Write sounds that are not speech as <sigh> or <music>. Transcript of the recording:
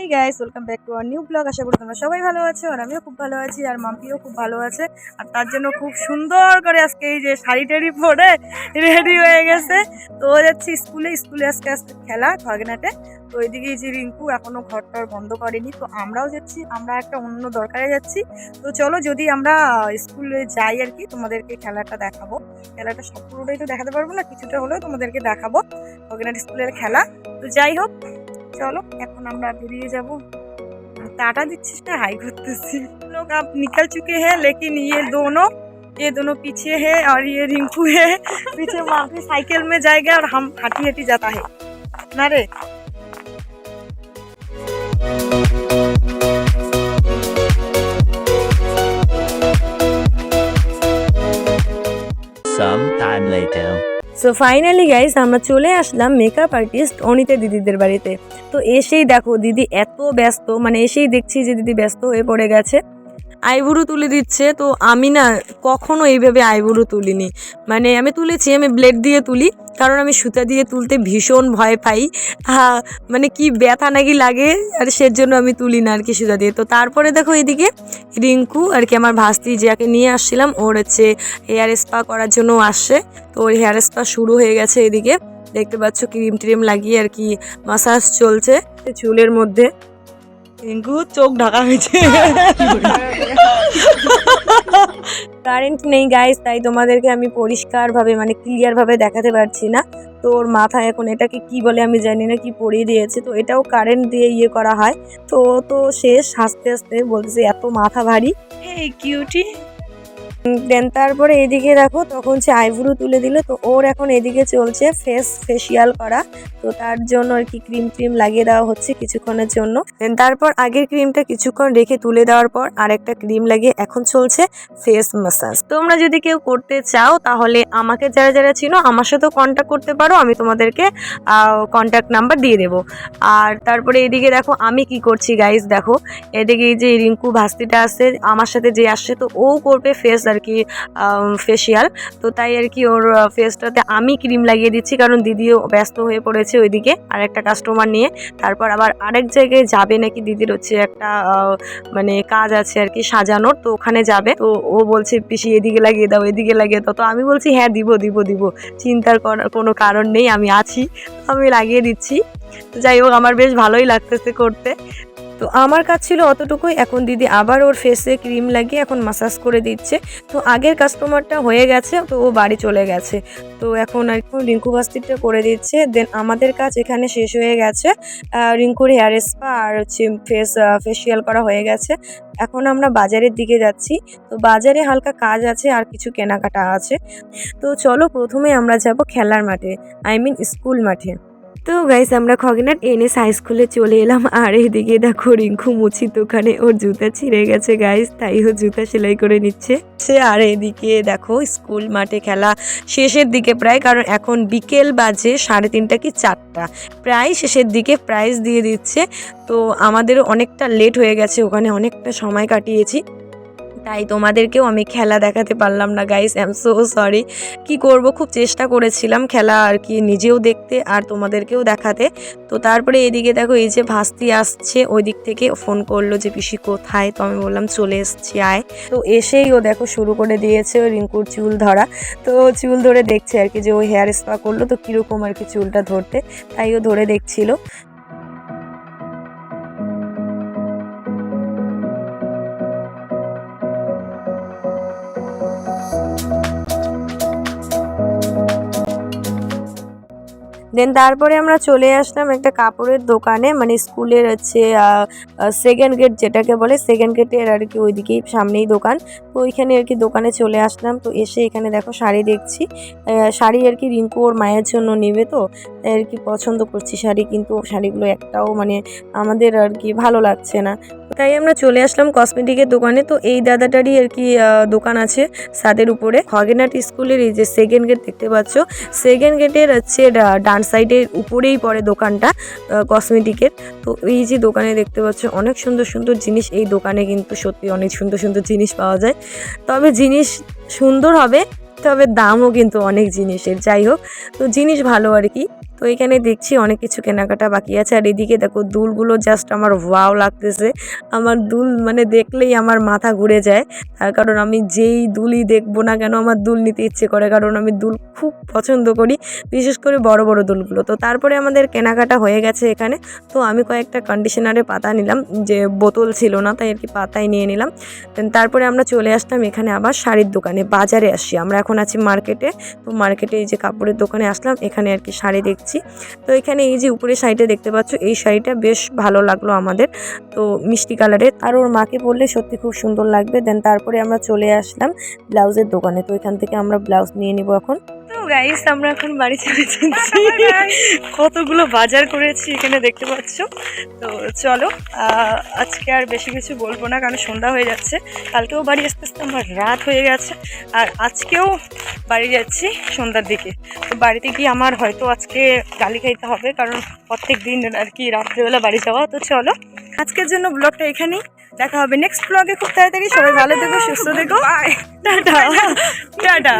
Welcome back to our new blog আশা করি তোমরা সবাই ভালো আছো আর আমিও খুব ভালো আছি আর মাম্পিও খুব ভালো আছে। আর তার জন্য খুব সুন্দর করে আজকে এই যে শাড়ি টাড়ি পরে রেডি হয়ে গেছে। তো যাচ্ছি স্কুলে। স্কুলে আজকে আজকে খেলা খগনাটে তো এই যে রিঙ্কু এখনও ঘরটার বন্ধ করেনি। তো আমরাও যাচ্ছি। আমরা একটা অন্য দরকারে যাচ্ছি। তো চলো যদি আমরা স্কুলে যাই আর কি, তোমাদেরকে খেলাটা দেখাবো। খেলাটা সব পুরোটাই তো দেখাতে পারব না, কিছুটা হলেও তোমাদেরকে দেখাবো। খগনাট স্কুলের খেলা। তো যাই হোক चलो এখন আমরা বেরিয়ে যাব टाटा দিচ্ছিস না हाई করতেছি लोग अब निकल चुके हैं लेकिन ये दोनों ये दोनों पीछे है और ये रिंकू है पीछे वहाँ पे साइकिल में जाएगा और हम हटी हटी जाता है ना रे Some time later. So finally guys আমরা চলে আসলাম মেকআপ আর্টিস্ট অনিতা দিদিদের বাড়িতে তো এসেই দেখো দিদি এত ব্যস্ত মানে এসেই দেখছি যে দিদি ব্যস্ত হয়ে পড়ে গেছে। আইবুড়ো তুলে দিচ্ছে, তো আমি না কখনো এইভাবে আইবুড়ো তুলিনি। মানে আমি তুলেছি, আমি ব্লেড দিয়ে তুলি, কারণ আমি সুতা দিয়ে তুলতে ভীষণ ভয় পাই। মানে কি ব্যথা নাকি লাগে, আর সের জন্য আমি তুলি না আর কি সুতা দিয়ে। তো তারপরে দেখো এদিকে রিঙ্কু আর কি আমার ভাস্তি যাকে নিয়ে আসছিলাম, ওর হচ্ছে হেয়ার স্পা করার জন্য আসছে। তো ওর হেয়ার স্পা শুরু হয়ে গেছে এদিকে। দেখতে পাচ্ছ ক্রিম ট্রিম লাগিয়ে আর কি মাসাজ চলছে চুলের মধ্যে। রিঙ্কু, চোখ ঢাকা হয়েছে। কারেন্ট নেই গাইস তাই তোমাদেরকে আমি পরিষ্কারভাবে মানে ক্লিয়ারভাবে দেখাতে পারছি না। তো ওর মাথায় এখন এটাকে কি বলে আমি জানি না, কি পরিয়ে দিয়েছে। তো এটাও কারেন্ট দিয়ে ইয়ে করা হয়। তো তো শেষ হাসতে হাসতে বলতেছে, এত মাথা ভারী। এই কিউটি দেন তারপরে এদিকে দেখো, তখন সে আইব্রু তুলে দিল, তো ওর এখন এদিকে চলছে ফেস ফেসিয়াল করা, তো তার জন্য আর কি ক্রিম ট্রিম লাগিয়ে দেওয়া হচ্ছে কিছুক্ষণের জন্য। দেন তারপর আগের ক্রিমটা কিছুক্ষণ রেখে তুলে দেওয়ার পর আরেকটা ক্রিম লাগিয়ে এখন চলছে ফেস ম্যাসাজ তোমরা যদি কেউ করতে চাও, তাহলে আমাকে যারা যারা চিনো, আমার সাথেও কন্ট্যাক্ট করতে পারো, আমি তোমাদেরকে কন্ট্যাক্ট নাম্বার দিয়ে দেবো। আর তারপরে এদিকে দেখো, আমি কি করছি গাইস দেখো, এদিকে যে রিঙ্কু ভাস্তিটা আছে, আমার সাথে যে আসছে, তো ও করবে ফেস আর কি ফেসিয়াল তো তাই আর কি ওর ফেসটাতে আমি ক্রিম লাগিয়ে দিচ্ছি, কারণ দিদিও ব্যস্ত হয়ে পড়েছে ওইদিকে আর একটা কাস্টমার নিয়ে। তারপর আবার আরেক জায়গায় যাবে নাকি দিদির হচ্ছে একটা মানে কাজ আছে আর কি সাজানোর, তো ওখানে যাবে। তো ও বলছে, পিসি, এদিকে লাগিয়ে দাও, এদিকে লাগিয়ে দাও। তো আমি বলছি হ্যাঁ দিব দিব দিব। চিন্তার করার কোনো কারণ নেই, আমি আছি। আমি লাগিয়ে দিচ্ছি। তো যাই হোক, আমার বেশ ভালোই লাগতেছে করতে। তো আমার কাজ ছিল অতটুকুই। এখন দিদি আবার ওর ফেসে ক্রিম লাগিয়ে এখন মাসাজ করে দিচ্ছে। তো আগের কাস্টমারটা হয়ে গেছে, তো ও বাড়ি চলে গেছে। তো এখন আর কি রিঙ্কু বাস্তিটা করে দিচ্ছে। দেন আমাদের কাজ এখানে শেষ হয়ে গেছে। রিঙ্কুর হেয়ার স্পা আর হচ্ছে ফেস ফেসিয়াল করা হয়ে গেছে। এখন আমরা বাজারের দিকে যাচ্ছি। তো বাজারে হালকা কাজ আছে, আর কিছু কেনাকাটা আছে। তো চলো প্রথমে আমরা যাব খেলার মাঠে আই মিন স্কুল মাঠে। তো গাইস আমরা খগেনাট এনএস হাই স্কুলে চলে এলাম। আর এইদিকে দেখো রিঙ্কু মুচির দোকানে ওর জুতা ছিঁড়ে গেছে গাইস তাই ও জুতা সেলাই করে নিচ্ছে। সে আর এদিকে দেখো স্কুল মাঠে খেলা শেষের দিকে প্রায়, কারণ এখন বিকেল বাজে সাড়ে তিনটা কি চারটা। প্রায় শেষের দিকে প্রাইজ দিয়ে দিচ্ছে। তো আমাদেরও অনেকটা লেট হয়ে গেছে, ওখানে অনেকটা সময় কাটিয়েছি। তাই তোমাদেরকেও আমি খেলা দেখাতে পারলাম না গাইস এম সো সরি কি করব, খুব চেষ্টা করেছিলাম খেলা আর কি, নিজেও দেখতে আর তোমাদেরকেও দেখাতে। তো তারপরে এদিকে দেখো, এই যে ভাস্তি আসছে, ওই দিক থেকে ফোন করল যে, পিসি, কোথায়? তো আমি বললাম, চলে এসছি, আয়। তো এসেই ও দেখো, শুরু করে দিয়েছে রিঙ্কুর চুল ধরা। তো চুল ধরে দেখছে আর কি, যে ও হেয়ার স্পা করল, তো কীরকম আর কি চুলটা ধরতে। তাই ও ধরে দেখছিল। দেন তারপরে আমরা চলে আসলাম একটা কাপড়ের দোকানে মানে স্কুলের হচ্ছে সেকেন্ড গেট যেটাকে বলে সেকেন্ড গেটের আর কি ওইদিকেই সামনেই দোকান। তো ওইখানে আর কি দোকানে চলে আসলাম। তো এসে এখানে দেখো শাড়ি দেখছি। শাড়ি আর কি রিঙ্কু ওর মায়ের জন্য নেবে তো। আর কি পছন্দ করছি শাড়ি, কিন্তু শাড়িগুলো একটাও মানে আমাদের আর কি ভালো লাগছে না। তাই আমরা চলে আসলাম কসমেটিকের দোকানে। তো এই দাদাটারই আর কি দোকান আছে সাদের উপরে। হগেনাট স্কুলের এই যে সেকেন্ড গেট দেখতে পাচ্ছ। সেকেন্ড গেটের হচ্ছে ডান সাইডের উপরেই পড়ে দোকানটা কসমেটিকের তো এই যে দোকানে দেখতে পাচ্ছ, অনেক সুন্দর সুন্দর জিনিস এই দোকানে কিন্তু সত্যি অনেক সুন্দর সুন্দর জিনিস পাওয়া যায়। তবে জিনিস সুন্দর হবে, তবে দামও কিন্তু অনেক জিনিসের। যাই হোক, তো জিনিস ভালো আর কি। তো এখানে দেখছি অনেক কিছু কেনাকাটা বাকি আছে। আর এদিকে দেখো দুলগুলো জাস্ট আমার ওয়াও লাগতেছে। আমার দুল মানে দেখলেই আমার মাথা ঘুরে যায়। তার কারণ আমি যেই দুলই দেখব না কেন আমার দুল নিতে ইচ্ছে করে, কারণ আমি দুল খুব পছন্দ করি, বিশেষ করে বড় বড় দুলগুলো। তো তারপরে আমাদের কেনাকাটা হয়ে গেছে এখানে। তো আমি কয়েকটা কন্ডিশনারে পাতা নিলাম, যে বোতল ছিল না, তাই আর কি পাতাই নিয়ে নিলাম। তারপরে আমরা চলে আসলাম এখানে আবার শাড়ির দোকানে, বাজারে আসি আমরা এখন আছি মার্কেটে তো মার্কেটে এই যে কাপড়ের দোকানে আসলাম, এখানে আর কি শাড়ি দেখছি। তো এখানে এই যে উপরে শাড়িটা দেখতে পাচ্ছ, এই শাড়িটা বেশ ভালো লাগল আমাদের। তো মিষ্টি কালারের আর ওর মাকে বললে সত্যি খুব সুন্দর লাগবে। দেন তারপরে আমরা চলে আসলাম ব্লাউজের দোকানে। তো এখান থেকে আমরা ব্লাউজ নিয়ে নিব এখন। গাইস আমরা এখন বাড়ি চলে যাচ্ছি। কতগুলো বাজার করেছি এখানে দেখতে পাচ্ছ। তো চলো আজকে আর বেশি কিছু বলব না কারণ সন্ধ্যা হয়ে যাচ্ছে। কালকেও বাড়ি আসতে আসতে আমার রাত হয়ে গেছে। আর আজকেও বাড়ি যাচ্ছি সন্ধ্যার দিকে। তো বাড়িতে গিয়ে আমার হয়তো আজকে গালি খাইতে হবে কারণ প্রত্যেক দিন আর কি রাত্রেবেলা বাড়ি যাওয়া। তো চলো আজকের জন্য ব্লগটা এখানেই। দেখা হবে নেক্সট ব্লগে খুব তাড়াতাড়ি সবাই ভালো থেকো সুস্থ থেকো। টাটা। <laughs> টাটা।